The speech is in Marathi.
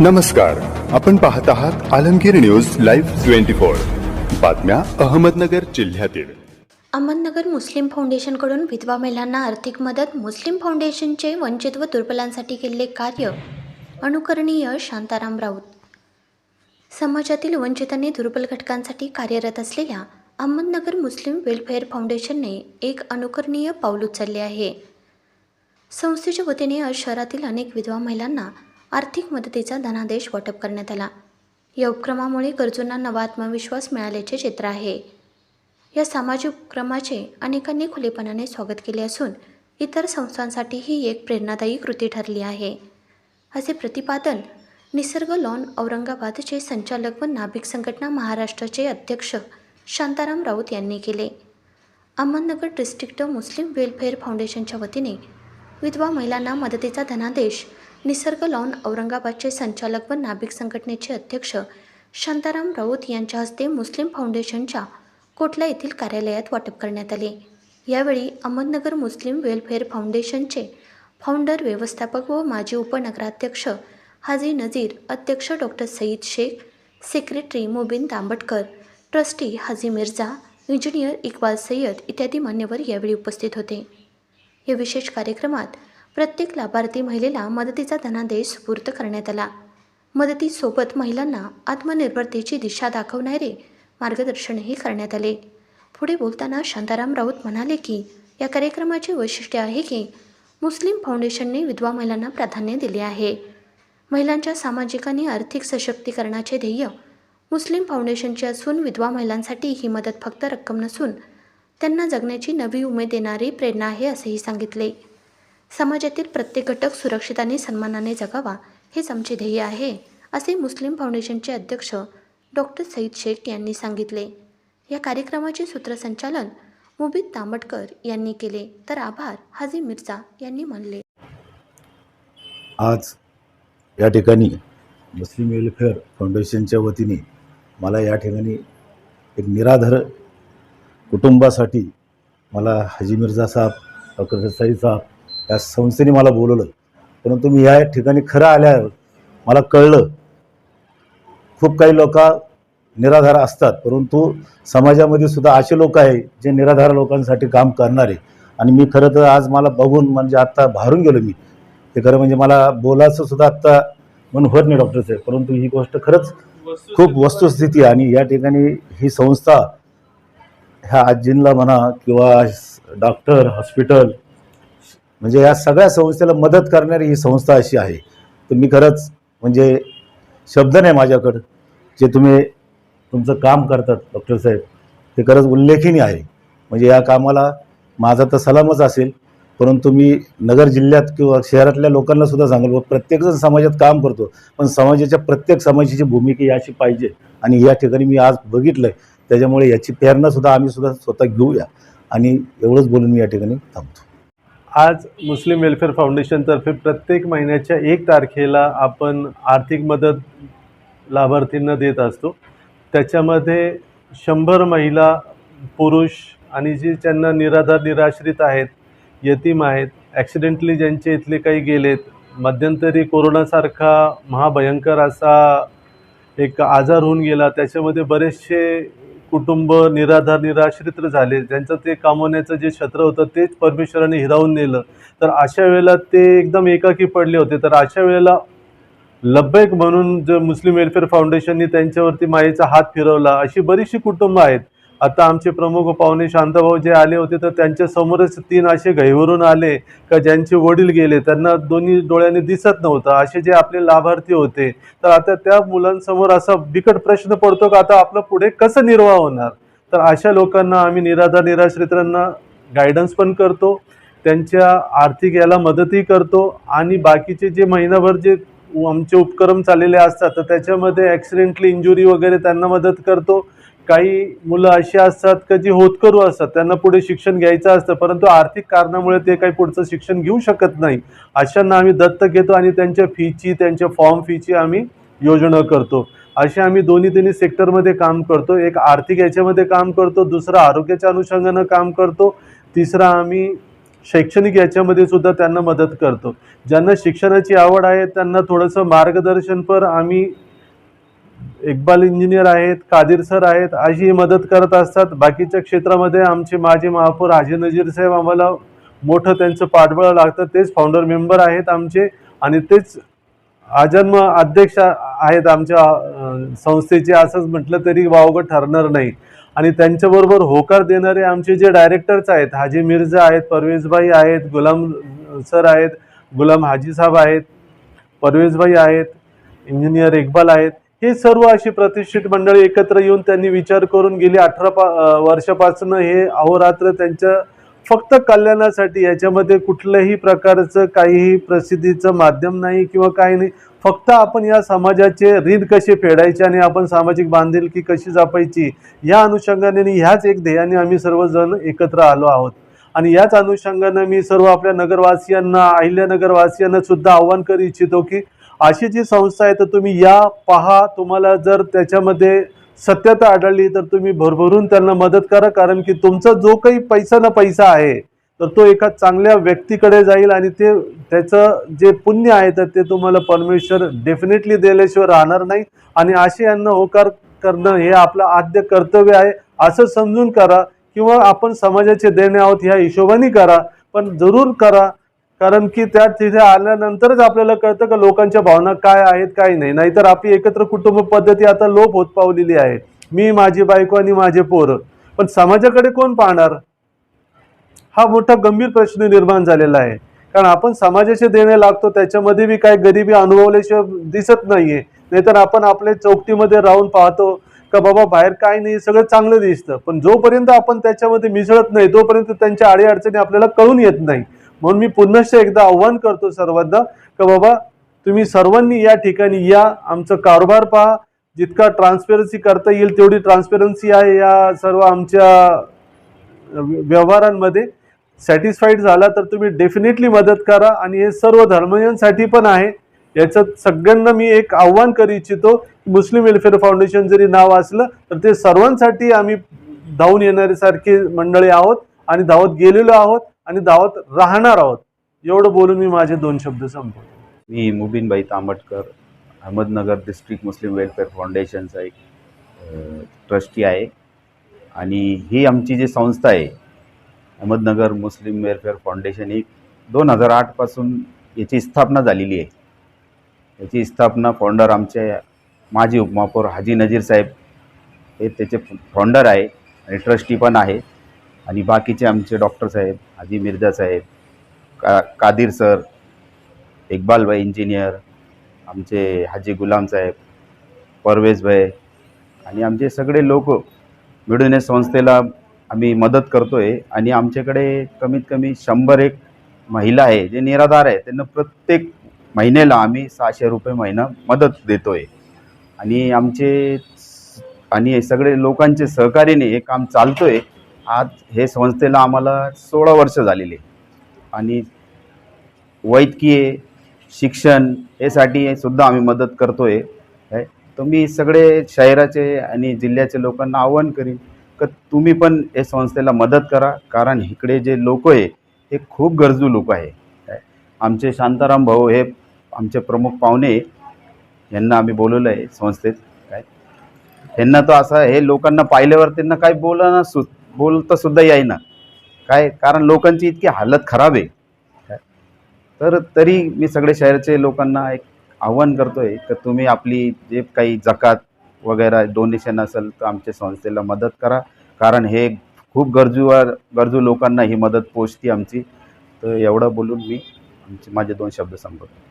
नमस्कार. आपण पाहत आहात Alamgir news live twenty four. बातम्या अहमदनगर जिल्ह्यातील. अहमदनगर मुस्लिम फाउंडेशनकडून विधवा महिलांना आर्थिक मदत मुस्लिम फाउंडेशनचे वंचित व दुर्बलांसाठी केलेले कार्य अनुकरणीय शांताराम राऊत. समाजातील वंचित आणि दुर्बल घटकांसाठी कार्यरत असलेल्या अहमदनगर मुस्लिम वेलफेअर फाउंडेशनने एक अनुकरणीय पाऊल उचलले आहे. संस्थेच्या वतीने आज शहरातील अनेक विधवा महिलांना आर्थिक मदतीचा धनादेश वाटप करण्यात आला. या उपक्रमामुळे गरजूंना नवा आत्मविश्वास मिळाल्याचे चित्र आहे. या सामाजिक उपक्रमाचे अनेकांनी खुलेपणाने स्वागत केले असून इतर संस्थांसाठी ही एक प्रेरणादायी कृती ठरली आहे. असे प्रतिपादन निसर्ग लॉन औरंगाबादचे संचालक व नाभिक संघटना महाराष्ट्राचे अध्यक्ष शांताराम राऊत यांनी केले. अहमदनगर डिस्ट्रिक्ट मुस्लिम वेलफेअर फाउंडेशनच्या वतीने विधवा महिलांना मदतीचा धनादेश निसर्ग लॉन औरंगाबादचे संचालक व नाभिक संघटनेचे अध्यक्ष शांताराम राऊत यांच्या हस्ते मुस्लिम फाउंडेशनच्या कोटला येथील कार्यालयात वाटप करण्यात आले. यावेळी अहमदनगर मुस्लिम वेलफेअर फाउंडेशनचे फाउंडर व्यवस्थापक व माजी उपनगराध्यक्ष हाजी नजीर अध्यक्ष doctor Saeed Shaikh secretary Mubin Dambatkar trustee Haji Mirza engineer Iqbal Sayyed इत्यादी मान्यवर यावेळी उपस्थित होते. या विशेष कार्यक्रमात प्रत्येक लाभार्थी महिलेला मदतीचा धनादेश स्फूर्त करण्यात आला. मदतीसोबत महिलांना आत्मनिर्भरतेची दिशा दाखवणारे मार्गदर्शनही करण्यात आले. पुढे बोलताना शांताराम राऊत म्हणाले की या कार्यक्रमाचे वैशिष्ट्य आहे की मुस्लिम फाउंडेशनने विधवा महिलांना प्राधान्य दिले आहे. महिलांच्या सामाजिक आणि आर्थिक सशक्तीकरणाचे ध्येय मुस्लिम फाउंडेशनचे असून विधवा महिलांसाठी ही मदत फक्त रक्कम नसून त्यांना जगण्याची नवी उमेद देणारी प्रेरणा आहे असेही सांगितले. समाजातील प्रत्येक घटक सुरक्षित आणि सन्मानाने जगावा हेच आमचे ध्येय आहे असे मुस्लिम फाउंडेशनचे अध्यक्ष डॉक्टर सईद शेख यांनी सांगितले. या कार्यक्रमाचे सूत्रसंचालन मुबीद तांबटकर यांनी केले. तर आभार हाजी मिर्झा यांनी मानले. आज या ठिकाणी मुस्लिम वेलफेअर फाउंडेशनच्या वतीने मला या ठिकाणी एक निराधार कुटुंबासाठी मला हाजी मिर्झा साहेब डॉक्टर सई साहेब या संस्थेने मला बोलवलं. परंतु मी या ठिकाणी खरं आल्यावर मला कळलं खूप काही लोक निराधार असतात. परंतु समाजामध्ये सुद्धा असे लोक आहे जे निराधार लोकांसाठी काम करणारे. आणि मी खरं तर आज मला बघून म्हणजे आत्ता भारून गेलो मी. ते खरं म्हणजे मला बोलायचं सुद्धा आत्ता मन होत नाही डॉक्टर साहेब. परंतु ही गोष्ट खरंच खूप वस्तुस्थिती आहे. आणि या ठिकाणी ही संस्था ह्या आजींना म्हणा किंवा डॉक्टर हॉस्पिटल म्हणजे या सगळ्या संस्थेला मदत करणारी ही संस्था अशी आहे. तर मी खरंच म्हणजे शब्द नाही माझ्याकडं. जे तुम्ही तुमचं काम करतात डॉक्टर साहेब ते खरंच उल्लेखनीय आहे. म्हणजे या कामाला माझा तर सलामच असेल परंतु मी नगर जिल्ह्यात किंवा शहरातल्या लोकांना सुद्धा सांगेल प्रत्येकजण समाजात काम करतो पण समाजाच्या प्रत्येक समाजाची भूमिका याची पाहिजे. आणि या ठिकाणी मी आज बघितलं त्याच्यामुळे याची प्रेरणासुद्धा आम्ही सुद्धा स्वतः घेऊया. आणि एवढंच बोलून मी या ठिकाणी थांबतो. आज मुस्लिम वेलफेअर फाउंडेशनतर्फे प्रत्येक महिन्याच्या एक तारखेला आपण आर्थिक मदत लाभार्थींना देत असतो. त्याच्यामध्ये शंभर महिला पुरुष आणि जे ज्यांना निराधार निराश्रित आहेत यतीम आहेत ॲक्सिडेंटली ज्यांचे इथले काही गेलेत मध्यंतरी कोरोनासारखा महाभयंकर असा एक आजार होऊन गेला. त्याच्यामध्ये बरेचसे कुटुंब निराधार निराश्रित झाले. ज्यांचं ते कामवण्याचं जे क्षेत्र होतं तेच परमेश्वराने हिरावून नेलं. तर अशा वेळेला ते एकदम एकाकी पडले होते. तर अशा वेळेला लब्बैक म्हणून जे मुस्लिम वेलफेअर फाउंडेशननी त्यांच्यावरती मायेचा हात फिरवला अशी बरीचशी कुटुंब आहेत. आता आमचे प्रमुख पाहुणे शांताभाऊ जे आले होते तर त्यांच्या समोरच तीन असे घाईवरून आले का ज्यांचे वडील गेले त्यांना दोन्ही डोळ्यांनी दिसत नव्हतं. असे जे आपले लाभार्थी होते तर आता त्या मुलांसमोर असा बिकट प्रश्न पडतो का आता आपलं पुढे कसं निर्वाह होणार? तर अशा लोकांना आम्ही निराधार निराश्रितांना गायडन्स पण करतो त्यांच्या आर्थिक याला मदतही करतो आणि बाकीचे जे महिनाभर जे आमचे उपक्रम चाललेले असतात तर त्याच्यामध्ये ॲक्सिडेंटली इंजुरी वगैरे त्यांना मदत करतो. काही मुलं अशी असतात का जी होतकरू असतात त्यांना पुढे शिक्षण घ्यायचं असतं परंतु आर्थिक कारणामुळे ते काही पुढचं शिक्षण घेऊ शकत नाही. अशांना आम्ही दत्तक घेतो आणि त्यांच्या फीची त्यांच्या फॉर्म फीची आम्ही योजना करतो. असे आम्ही दोन्ही तिन्ही सेक्टरमध्ये काम करतो. एक आर्थिक याच्यामध्ये काम करतो दुसरं आरोग्याच्या अनुषंगानं काम करतो तिसरा आम्ही शैक्षणिक याच्यामध्ये सुद्धा त्यांना मदत करतो. ज्यांना शिक्षणाची आवड आहे त्यांना थोडंसं मार्गदर्शनपर आम्ही इक्बाल इंजिनियर आहेत कादिर सर आहेत अशी मदत करत असतात. बाकीच्या क्षेत्रामध्ये आमचे माजी महापौर हाजी नजीर साहेब आम्हाला मोठं त्यांचं पाठबळ लागतं. तेच फाउंडर मेंबर आहेत आमचे आणि तेच आजन्म अध्यक्ष आहेत आमच्या संस्थेचे. असंच म्हटलं तरी वावगं ठरणार नाही. आणि त्यांच्याबरोबर होकार देणारे आमचे जे डायरेक्टर्स आहेत हाजी मिर्झा आहेत परवेजभाई आहेत गुलाम सर आहेत गुलाम हाजी साहेब आहेत परवेजभाई आहेत इंजिनियर इक्बाल आहेत. हे सर्व अशी प्रतिष्ठित मंडळी एकत्र येऊन त्यांनी विचार करून गेली अठरा पा वर्षापासून हे अहोरात्र त्यांच्या फक्त कल्याणासाठी याच्यामध्ये कुठल्याही प्रकारचं काहीही प्रसिद्धीचं माध्यम नाही किंवा काही नाही. फक्त आपण या समाजाचे रीत कसे फेडायचे आणि आपण सामाजिक बांधिलकी कशी जपायची या अनुषंगाने आणि ह्याच एक ध्येयाने आम्ही सर्वजण एकत्र आलो आहोत. आणि याच अनुषंगानं मी सर्व आपल्या नगरवासियांना अहिल्यानगरवासियांना सुद्धा आव्हान करू इच्छितो की अशी जी संस्था आहे तर तुम्ही या पहा. तुम्हाला जर त्याच्यामध्ये सत्यता आढळली तर तुम्ही भरभरून त्यांना मदत करा. कारण की तुमचा जो काही पैसा ना पैसा आहे तर तो एका चांगल्या व्यक्तीकडे जाईल आणि ते त्याचं जे पुण्य आहे तर ते तुम्हाला परमेश्वर डेफिनेटली दिल्याशिवाय राहणार नाही. आणि असे यांना होकार करणं हे आपलं आद्य कर्तव्य आहे. असं समजून करा किंवा आपण समाजाचे देणे आहोत ह्या हिशोबाने करा. पण जरूर करा. कारण की त्या तिथे आल्यानंतरच आपल्याला कळतं का लोकांच्या भावना काय आहेत काय नाही. नाहीतर आपली एकत्र कुटुंब पद्धती आता लोप होत पावलेली आहे. मी माझी बायको आणि माझे पोरं. पण समाजाकडे कोण पाहणार? हा मोठा गंभीर प्रश्न निर्माण झालेला आहे. कारण आपण समाजाचे देणे लागतो त्याच्यामध्ये बी काय गरिबी अनुभवल्याशिवाय दिसत नाहीये. नाहीतर आपण आपल्या चौकटीमध्ये राहून पाहतो का बाबा बाहेर काय नाही सगळं चांगलं दिसतं. पण जोपर्यंत आपण त्याच्यामध्ये मिसळत नाही तोपर्यंत त्यांच्या अडीअडचणी आपल्याला कळून येत नाही. म्हणून मी पुनश्च एकदा आव्हान करतो सर्वांना का बाबा तुम्ही सर्वांनी या ठिकाणी या आमचं कारभार पहा. जितका ट्रान्सपेरन्सी करता येईल तेवढी ट्रान्सपेरन्सी आहे या सर्व आमच्या व्यवहारांमध्ये. सॅटिस्फाईड झाला तर तुम्ही डेफिनेटली मदत करा आणि हे सर्व धर्मयांसाठी पण आहे. याच्यात सगळ्यांना मी एक आव्हान करू इच्छितो मुस्लिम वेलफेअर फाउंडेशन जरी नाव असलं तर ते सर्वांसाठी आम्ही धावून येणारे सारखे मंडळी आहोत आणि धावत गेलेलो आहोत. आणि दावत राहणार आहोत. एवढं बोलून मी माझे दोन शब्द संपवतो. मी Mubinbai Tambatkar Ahmednagar district Muslim welfare फाउंडेशनचा एक ट्रस्टी आहे. आणि ही आमची जी संस्था आहे अहमदनगर मुस्लिम वेलफेअर फाउंडेशन ही दोन हजार आठपासून याची स्थापना झालेली आहे. याची स्थापना फाउंडर आमचे माजी उपमहापौर हाजी नजीर साहेब हे त्याचे फाउंडर आहे आणि ट्रस्टी पण आहे. आणि बाकीचे आमचे डॉक्टर साहेब हाजी मिर्झा साहेब का कादिर सर इकबालभाई इंजिनियर आमचे हाजी गुलाम साहेब परवेज भाई आणि आमचे सगळे लोक मिळून या संस्थेला आम्ही मदत करतो आहे आणि आमच्याकडे कमीत कमी शंभर एक महिला आहे जे निराधार आहे. त्यांना प्रत्येक महिन्याला आम्ही सहाशे रुपये महिना मदत देतो आहे आणि आमचे आणि सगळे लोकांचे सहकार्याने हे काम चालतो आहे आज हे संस्थेला आम्हाला सोळा वर्ष झालेली आणि वैद्यकीय शिक्षण यासाठी सुद्धा आम्ही मदत करतोय. काय तर मी सगळे शहराचे आणि जिल्ह्याचे लोकांना आव्हान करीन का तुम्ही पण या संस्थेला मदत करा. कारण इकडे जे लोक आहे हे खूप गरजू लोक आहे. काय आमचे शांताराम भाऊ हे आमचे प्रमुख पाहुणे यांना आम्ही बोलवलं आहे संस्थेत. काय त्यांना तर असं हे लोकांना पाहिल्यावर त्यांना काही बोलणं सु बोलता सुद्धा येईना. काय? कारण लोकांची इतकी हालत खराब आहे. काय? तर तरी मी सगळे शहराचे लोकांना एक आव्हान करतोय तर तुम्ही आपली जे काही जकात वगैरे डोनेशन असेल तर आमच्या संस्थेला मदत करा. कारण हे खूप गरजूवर गरजू लोकांना ही मदत पोचते आमची. तर एवढं बोलून मी आमचे माझे दोन शब्द संपवतो.